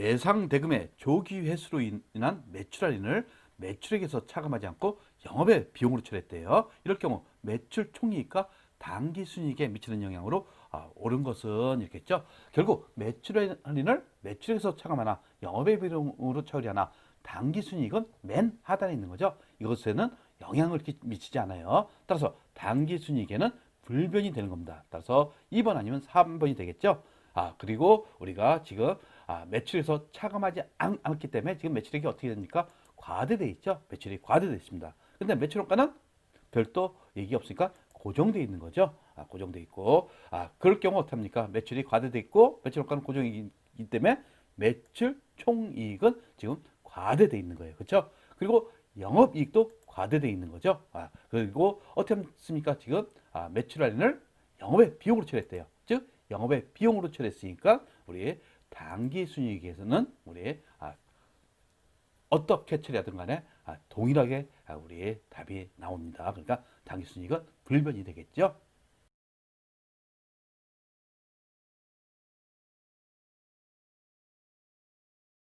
외상 대금의 조기 회수로 인한 매출 할인을 매출액에서 차감하지 않고 영업의 비용으로 처리했대요. 이럴 경우 매출 총이익과 당기 순이익에 미치는 영향으로 아, 옳은 것은 이렇겠죠. 결국 매출 할인을 매출액에서 차감하나 영업의 비용으로 처리하나 당기 순이익은 맨 하단에 있는 거죠. 이것에는 영향을 기- 미치지 않아요. 따라서 당기 순이익에는 불변이 되는 겁니다. 따라서 2번 아니면 3번이 되겠죠. 아, 그리고 우리가 지금 아, 매출에서 차감하지 않, 않기 때문에 지금 매출액이 어떻게 됩니까? 과대돼 있죠. 매출이 과대돼 있습니다. 근데 매출원가는 별도 얘기 없으니까 고정돼 있는 거죠. 아, 고정돼 있고 아, 그럴 경우 어떻게 합니까? 매출이 과대돼 있고 매출원가는 고정이기 때문에 매출 총이익은 지금 과대돼 있는 거예요. 그렇죠? 그리고 영업이익도 과대돼 있는 거죠. 아, 그리고 어떻게 했습니까? 지금 아, 매출 할인을 영업의 비용으로 처리했대요. 즉 영업의 비용으로 처리했으니까 우리 당기 순이익에서는 우리 아, 어떻게 처리하든 간에 아, 동일하게 아, 우리의 답이 나옵니다. 그러니까 당기 순이익은 불변이 되겠죠.